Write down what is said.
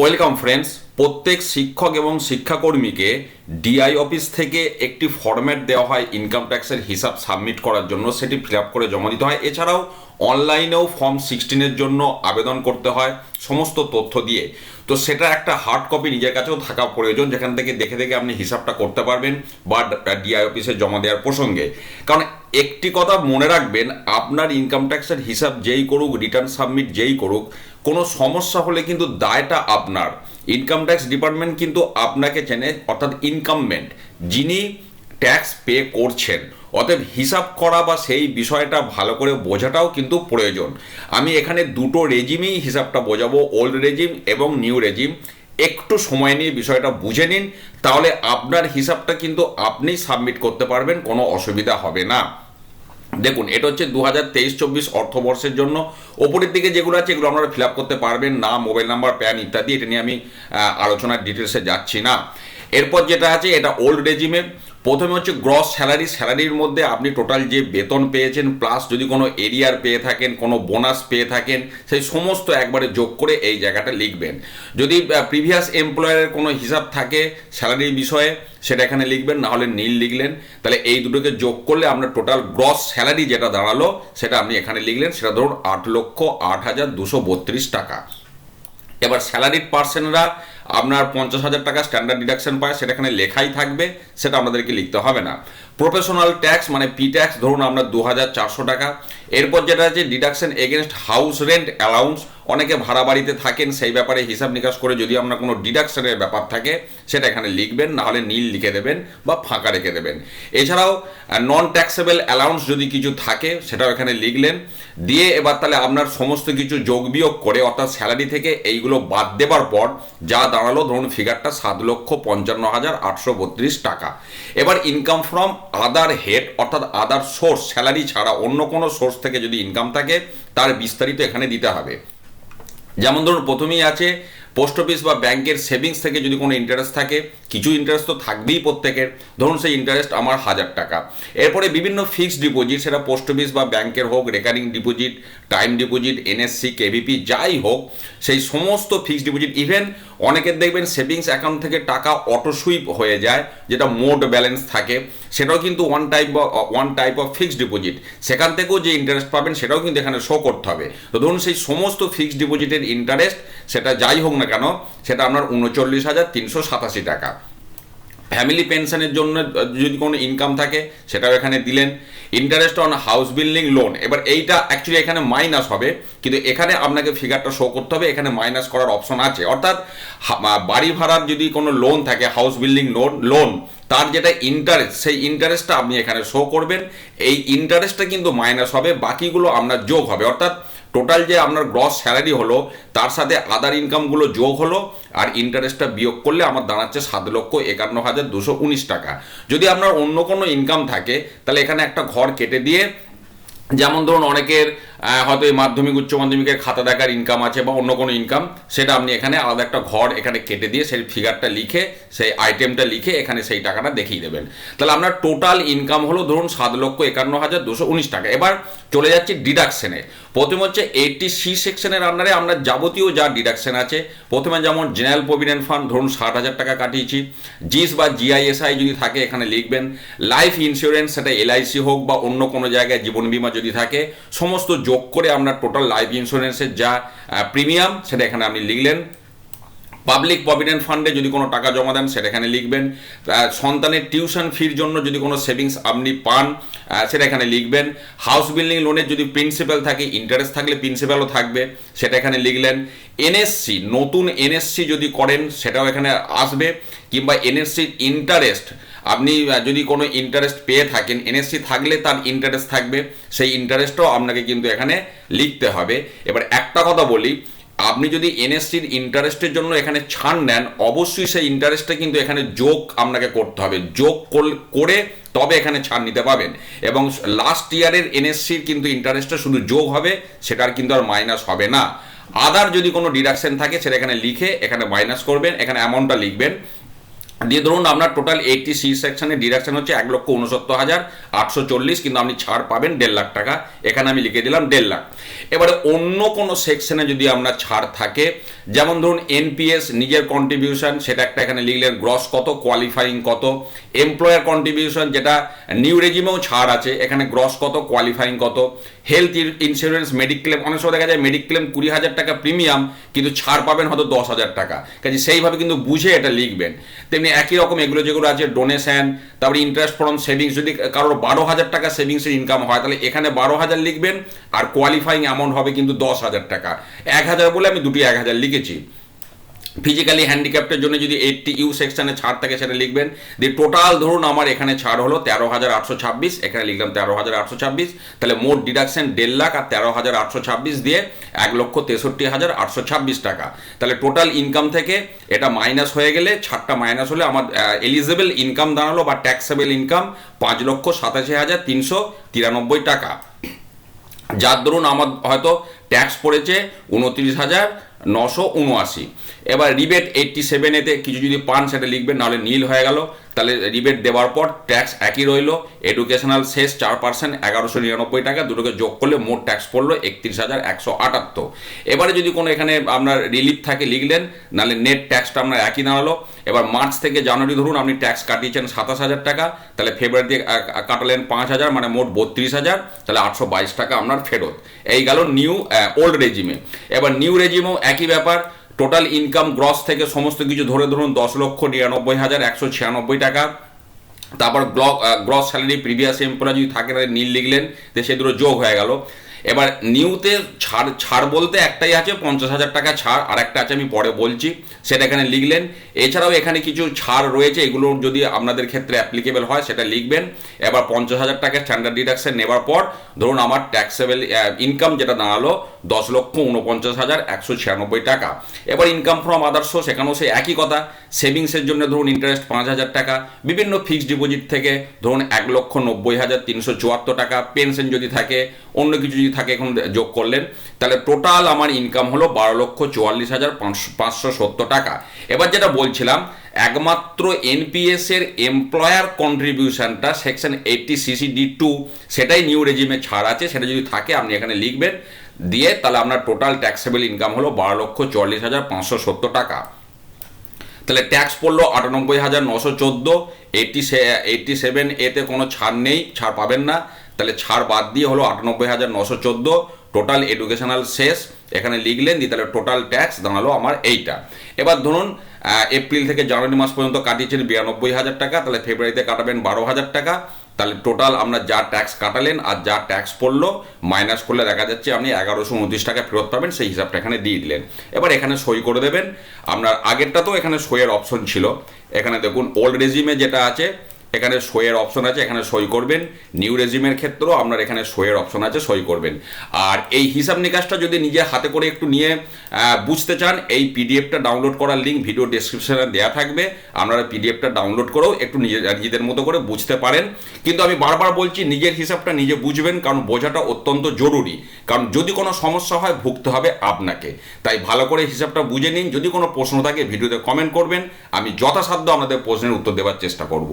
Welcome friends প্রত্যেক শিক্ষক এবং শিক্ষাকর্মীকে ডিআই অফিস থেকে একটি ফরম্যাট দেওয়া হয় ইনকাম ট্যাক্সের হিসাব সাবমিট করার জন্য। সেটি ফিল করে জমা দিতে হয়। এছাড়াও অনলাইনেও ফর্ম সিক্সটিনের জন্য আবেদন করতে হয়, সমস্ত তথ্য দিয়ে। তো সেটা একটা হার্ড কপি নিজের কাছেও থাকা প্রয়োজন। যেখান থেকে দেখে দেখে আপনি হিসাবটা করতে পারবেন বা ডিআই অফিসে জমা দেওয়ার প্রসঙ্গে। কারণ একটি কথা মনে রাখবেন, আপনার ইনকাম ট্যাক্সের হিসাব যেই করুক রিটার্ন সাবমিট যেই করুক কোনো সমস্যা হলে কিন্তু দায়টা আপনার। ইনকাম ট্যাক্স ডিপার্টমেন্ট কিন্তু আপনাকে চেনে, অর্থাৎ ইনকামমেন্ট যিনি ট্যাক্স পে করছেন। অতএব হিসাব করা বা সেই বিষয়টা ভালো করে বোঝাটাও কিন্তু প্রয়োজন। আমি এখানে দুটো রেজিমেই হিসাবটা বোঝাবো ওল্ড রেজিম এবং নিউ রেজিম একটু সময় নিয়ে বিষয়টা বুঝে নিন, তাহলে আপনার হিসাবটা কিন্তু আপনি সাবমিট করতে পারবেন, কোনো অসুবিধা হবে না। দেখুন, এটা হচ্ছে দু হাজার তেইশ, চব্বিশ অর্থবর্ষের জন্য। ওপরের দিকে যেগুলো আছে, এগুলো আপনারা ফিল আপ করতে পারবেন না মোবাইল নাম্বার প্যান ইত্যাদি, এটা নিয়ে আমি আলোচনার ডিটেলসে যাচ্ছি না। এরপর যেটা আছে, এটা ওল্ড রেজিমে প্রথমে হচ্ছে গ্রস স্যালারি স্যালারির মধ্যে আপনি টোটাল যে বেতন পেয়েছেন প্লাস যদি কোনো এরিয়ার পেয়ে থাকেন, কোনো বোনাস পেয়ে থাকেন, সেই সমস্ত একবারে যোগ করে এই জায়গাটা লিখবেন। যদি প্রিভিয়াস এমপ্লয়ারের কোনো হিসাব থাকে স্যালারির বিষয়ে, সেটা এখানে লিখবেন, না হলে নীল লিখলেন। তাহলে এই দুটোকে যোগ করলে আপনার টোটাল গ্রস স্যালারি যেটা দাঁড়াল, সেটা আপনি এখানে লিখলেন, সেটা ধরুন আট লক্ষ আট হাজার দুশো বত্রিশ টাকা। এবার স্যালারিড পার্সেনরা আপনার পঞ্চাশ হাজার টাকা স্ট্যান্ডার্ড ডিডাকশন পায়, সেটা এখানে লেখাই থাকবে, সেটা আমাদেরকে লিখতে হবে না। প্রফেশনাল ট্যাক্স মানে পি ট্যাক্স ধরুন আপনার দু হাজার চারশো টাকা এরপর যেটা আছে deduction against house rent allowance অনেকে ভাড়া বাড়িতে থাকেন, সেই ব্যাপারে হিসাব নিকাশ করে যদি আপনার কোনো ডিডাকশনের ব্যাপার থাকে, সেটা এখানে লিখবেন না হলে নীল লিখে দেবেন বা ফাঁকা রেখে দেবেন। এছাড়াও নন ট্যাক্সেবল অ্যালাউন্স যদি কিছু থাকে, সেটাও এখানে লিখলেন। দিয়ে এবার তাহলে আপনার সমস্ত কিছু যোগ বিয়োগ করে, অর্থাৎ স্যালারি থেকে এইগুলো বাদ দেবার পর যা দাঁড়াল, ধরুন ফিগারটা সাত লক্ষ পঞ্চান্ন হাজার আটশো বত্রিশ টাকা। এবার ইনকাম ফ্রম আদার হেড অর্থাৎ আদার সোর্স স্যালারি ছাড়া অন্য কোনো সোর্স থেকে যদি ইনকাম থাকে, তার বিস্তারিত এখানে দিতে হবে। যেমন ধরুন, প্রথমেই আছে পোস্ট অফিস বা ব্যাংকের সেভিংস থেকে যদি কোনো ইন্টারেস্ট থাকে, কিছু ইন্টারেস্ট তো থাকবেই প্রত্যেকের। ধরুন, সেই ইন্টারেস্ট আমার হাজার টাকা। এরপরে বিভিন্ন ফিক্সড ডিপোজিট সেটা পোস্ট অফিস বা ব্যাংকের হোক recurring deposit time deposit NSC KVP যাই হোক, সেই সমস্ত ফিক্সড ডিপোজিট ইভেন অনেকের দেখবেন সেভিংস অ্যাকাউন্ট থেকে টাকা অটো সুইপ হয়ে যায়, যেটা মোট ব্যালেন্স থাকে। সেটাও কিন্তু one type one type of fixed deposit সেখান থেকেও যে ইন্টারেস্ট পাবেন, সেটাও কিন্তু এখানে শো করতে হবে। তো ধরুন সেই সমস্ত ফিক্সড ডিপোজিটের ইন্টারেস্ট সেটা যাই হোক না কেন, সেটা আপনার উনচল্লিশ হাজার তিনশো সাতাশি টাকা। ফ্যামিলি পেনশনের জন্য যদি কোনো ইনকাম থাকে, সেটাও এখানে দিলেন। Interest on house building loan এবার এইটা অ্যাকচুয়ালি এখানে মাইনাস হবে, কিন্তু এখানে আপনাকে ফিগারটা শো করতে হবে, এখানে মাইনাস করার অপশন আছে। অর্থাৎ বাড়ি ভাড়ার যদি কোনো লোন থাকে হাউস বিল্ডিং লোন লোন তার যেটা ইন্টারেস্ট সেই ইন্টারেস্টটা আপনি এখানে শো করবেন। এই ইন্টারেস্টটা কিন্তু মাইনাস হবে, বাকিগুলো আপনার যোগ হবে। অর্থাৎ টোটাল যে আপনার গ্রস স্যালারি হলো, তার সাথে আদার ইনকামগুলো যোগ হলো, আর ইন্টারেস্টটা বিয়োগ করলে আমার দাঁড়াচ্ছে সাত লক্ষ একান্ন হাজার দুশো উনিশ টাকা। যদি আপনার অন্য কোনো ইনকাম থাকে, তাহলে এখানে একটা ঘর কেটে দিয়ে, যেমন ধরুন অনেকের হয়তো এই মাধ্যমিক, উচ্চ মাধ্যমিকের খাতা দেখার ইনকাম আছে বা অন্য কোনো ইনকাম সেটা আপনি এখানে আলাদা একটা ঘর এখানে কেটে দিয়ে সেই ফিগারটা লিখে, সেই আইটেমটা লিখে এখানে সেই টাকাটা দেখিয়ে দেবেন। তাহলে আপনার টোটাল ইনকাম হলো ধরুন সাত লক্ষ একান্ন হাজার দুশো উনিশ টাকা। এবার চলে যাচ্ছি ডিডাকশনে প্রথমে হচ্ছে এইটটি সি সেকশনের আন্ডারে আমরা যাবতীয় যা ডিডাকশন আছে, প্রথমে যেমন জেনারেল প্রভিডেন্ট ফান্ড ধরুন ষাট হাজার টাকা কাটিয়েছি জিস বা জিআইএসআই যদি থাকে এখানে লিখবেন লাইফ ইন্স্যুরেন্স সেটা এলআইসি হোক বা অন্য কোনো জায়গায় জীবন বীমা যদি থাকে, সমস্ত যোগ করে আপনার টোটাল লাইফ ইন্স্যুরেন্সের যা প্রিমিয়াম সেটা এখানে আপনি লিখলেন। পাবলিক প্রভিডেন্ট ফান্ডে যদি কোনো টাকা জমা দেন, সেটা এখানে লিখবেন। সন্তানের টিউশন ফির জন্য যদি কোনো সেভিংস আপনি পান সেটা এখানে লিখবেন। হাউস বিল্ডিং লোনের যদি প্রিন্সিপাল থাকে ইন্টারেস্ট থাকলে প্রিন্সিপালও থাকবে, সেটা এখানে লিখলেন। এনএসসি নতুন এনএসসি যদি করেন, সেটাও এখানে আসবে। কিংবা এনএসসির ইন্টারেস্ট আপনি যদি কোনো ইন্টারেস্ট পেয়ে থাকেন এনএসসি থাকলে তার ইন্টারেস্ট থাকবে, সেই ইন্টারেস্টও আপনাকে কিন্তু এখানে লিখতে হবে। এবার একটা কথা বলি, আপনি যদি এনএসসির ইন্টারেস্টের জন্য এখানে ছাড় নেন, অবশ্যই সেই ইন্টারেস্টটা কিন্তু এখানে যোগ আপনাকে করতে হবে। যোগ কর- তবে এখানে ছাড় নিতে পাবেন। এবং লাস্ট ইয়ারের এনএসসির কিন্তু ইন্টারেস্টটা শুধু যোগ হবে, সেটার কিন্তু আর মাইনাস হবে না। আদার যদি কোনো ডিডাকশন থাকে, সেটা এখানে লিখে এখানে মাইনাস করবেন, এখানে অ্যামাউন্টটা লিখবেন। দিয়ে ধরুন আপনার টোটাল এইটটি সি সেকশনে ডিডাকশন হচ্ছে এক লক্ষ উনসত্তর হাজার আটশো চল্লিশ, কিন্তু আপনি ছাড় পাবেন দেড় লাখ টাকা। এখানে আমি লিখে দিলাম দেড় লাখ। এবারে অন্য কোনো সেকশনে যদি আপনার ছাড় থাকে, যেমন ধরুন এনপিএস নিজের কন্ট্রিবিউশন সেটা একটা এখানে লিখলেন গ্রস কত কোয়ালিফাইং কত এমপ্লয়ার কন্ট্রিবিউশন যেটা নিউ রেজিমেও ছাড় আছে, এখানে গ্রস কত কোয়ালিফাইং কত হেলথ ইন্স্যুরেন্স মেডিক্লেম অনেক সময় দেখা যায় মেডিক্লেম কুড়ি হাজার টাকা প্রিমিয়াম কিন্তু ছাড় পাবেন হয়তো দশ হাজার টাকা। কাজে সেইভাবে কিন্তু বুঝে এটা লিখবেন। তেমনি একই রকম এগুলো যেগুলো আছে ডোনেশন তারপরে ইন্টারেস্ট ফ্রম সেভিংস যদি কারোর বারো হাজার টাকা সেভিংসের ইনকাম হয়, তাহলে এখানে বারো হাজার লিখবেন আর কোয়ালিফাইং অ্যামাউন্ট হবে কিন্তু দশ হাজার টাকা। এক হাজার বলে আমি দুটি এক হাজার লিখেছি। ফিজিক্যালি হ্যান্ডিক্যাপ্টের জন্য যদি এইটটি ইউ সেকশনে ছাড় থাকে সেটা লিখবেন। দিয়ে টোটাল ধরুন আমার এখানে ছাড় হলো তেরো হাজার আটশো ছাব্বিশ, এখানে লিখলাম তেরো হাজার আটশো ছাব্বিশ, তাহলে মোট ডিডাকশন দেড় লাখ আর তেরো হাজার আটশো ছাব্বিশ দিয়ে এক লক্ষ তেষট্টি হাজার আটশো ছাব্বিশ টাকা। তাহলে টোটাল ইনকাম থেকে এটা মাইনাস হয়ে গেলে ছাড়টা মাইনাস হলে আমার এলিজেবল ইনকাম দাঁড়াল বা ট্যাক্সেবল ইনকাম পাঁচ লক্ষ সাতাশি হাজার তিনশো তিরানব্বই টাকা। যার দরুন আমার হয়তো ট্যাক্স পড়েছে উনত্রিশ হাজার নশো উনআশি। এবার রিবেট এইটটি সেভেনেতে কিছু যদি পান, সেটা লিখবেন, নাহলে নীল হয়ে গেল। তাহলে রিবেট দেওয়ার পর ট্যাক্স একই রইল। এডুকেশনাল শেষ চার পার্সেন্ট এগারোশো নিরানব্বই টাকা। দুটোকে যোগ করলে মোট ট্যাক্স পড়ল একত্রিশ হাজার একশো আটাত্তর। এবারে যদি কোনো এখানে আপনার রিলিফ থাকে, লিখলেন, নাহলে নেট ট্যাক্সটা আপনার একই দাঁড়াল। এবার মার্চ থেকে জানুয়ারি ধরুন, আপনি ট্যাক্স কাটিয়েছেন সাতাশ হাজার টাকা। তাহলে ফেব্রুয়ারি দিয়ে কাটালেন পাঁচ হাজার মানে মোট বত্রিশ হাজার। তাহলে আটশো বাইশ টাকা আপনার ফেরত। এই গেল নিউ ওল্ড রেজিমে এবার নিউ রেজিমেও একই ব্যাপার টোটাল ইনকাম গ্রস থেকে সমস্ত কিছু ধরে ধরুন দশ লক্ষ নিরানব্বই হাজার একশো ছিয়ানব্বই টাকা। তারপর গ্রস স্যালারি প্রিভিয়াস এমপ্লয় যদি থাকে তাদের নীল লিখলেন তো সে দুটো যোগ হয়ে গেল। এবার নিউতে ছাড় ছাড় বলতে একটাই আছে, পঞ্চাশ হাজার টাকা ছাড় আর একটা আছে আমি পরে বলছি, সেটা এখানে লিখলেন। এছাড়াও এখানে কিছু ছাড় রয়েছে, এগুলো যদি আপনাদের ক্ষেত্রে অ্যাপ্লিকেবল হয়, সেটা লিখবেন। এবার পঞ্চাশ হাজার টাকা স্ট্যান্ডার্ড ডিডাকশন নেবার পর, ধরুন আমার ট্যাক্সেবল ইনকাম যেটা দাঁড়াল, দশ লক্ষ উনপঞ্চাশ হাজার একশো ছিয়ানব্বই টাকা। এবার ইনকাম ফ্রম আদার সোর্স সেখানেও সেই একই কথা। সেভিংসের জন্য ধরুন ইন্টারেস্ট পাঁচ হাজার টাকা, বিভিন্ন ফিক্সড ডিপোজিট থেকে ধরুন এক লক্ষ নব্বই হাজার তিনশো চুয়াত্তর টাকা পেনশন যদি থাকে, অন্য কিছু যদি থাকে এখন যোগ করলেন, তাহলে টোটাল আমার ইনকাম হলো বারো লক্ষ চুয়াল্লিশ হাজার পাঁচশো পাঁচশো সত্তর টাকা। এবার যেটা বলছিলাম, একমাত্র এনপিএস এর এমপ্লয়ার কন্ট্রিবিউশনটা সেকশন এইটটি সিসিডি টু সেটাই নিউ রেজিমে ছাড় আছে, সেটা যদি থাকে আপনি এখানে লিখবেন, দিয়ে তাহলে আপনার টোটাল ট্যাক্সেবল ইনকাম হলো বারো লক্ষ চুয়াল্লিশ হাজার পাঁচশো সত্তর টাকা। তাহলে ট্যাক্স পড়ল আটানব্বই হাজার নশো চোদ্দ এইটটি এইটটি সেভেন এতে কোনো ছাড় নেই, ছাড় পাবেন না। তাহলে ছাড় বাদ দিয়ে হলো আটানব্বই হাজার নশো চোদ্দ টোটাল এডুকেশনাল শেষ, এখানে লিখলেন দিয়ে তাহলে টোটাল ট্যাক্স দাঁড়াল আমার এইটা। এবার ধরুন এপ্রিল থেকে জানুয়ারি মাস পর্যন্ত কাটিয়েছেন বিরানব্বই হাজার টাকা, তাহলে ফেব্রুয়ারিতে কাটাবেন বারো হাজার টাকা, তাহলে টোটাল আপনার যা ট্যাক্স কাটালেন আর যা ট্যাক্স পড়ল মাইনাস করলে দেখা যাচ্ছে আপনি এগারোশো উনত্রিশ টাকা ফেরত পাবেন, সেই হিসাবটা এখানে দিয়ে দিলেন। এবার এখানে সই করে দেবেন। আপনার আগেরটা তো এখানে সইয়ের অপশন ছিল। এখানে দেখুন ওল্ড রেজিমে যেটা আছে এখানে সইয়ের অপশন আছে, এখানে সই করবেন। নিউ রেজিমের ক্ষেত্রেও আপনার এখানে সইয়ের অপশন আছে, সই করবেন। আর এই হিসাব নিকাশটা যদি নিজে হাতে করে একটু নিয়ে বুঝতে চান, এই পিডিএফটা ডাউনলোড করার লিঙ্ক ভিডিও ডেসক্রিপশনে দেওয়া থাকবে। আপনারা পিডিএফটা ডাউনলোড করেও একটু নিজে, নিজেদের মতো করে বুঝতে পারেন। কিন্তু আমি বারবার বলছি, নিজের হিসাবটা নিজে বুঝবেন, কারণ বোঝাটা অত্যন্ত জরুরি। কারণ যদি কোনো সমস্যা হয়, ভুগতে হবে আপনাকে। তাই ভালো করে হিসাবটা বুঝে নিন। যদি কোনো প্রশ্ন থাকে ভিডিওতে কমেন্ট করবেন। আমি যথাসাধ্য আপনাদের প্রশ্নের উত্তর দেওয়ার চেষ্টা করব।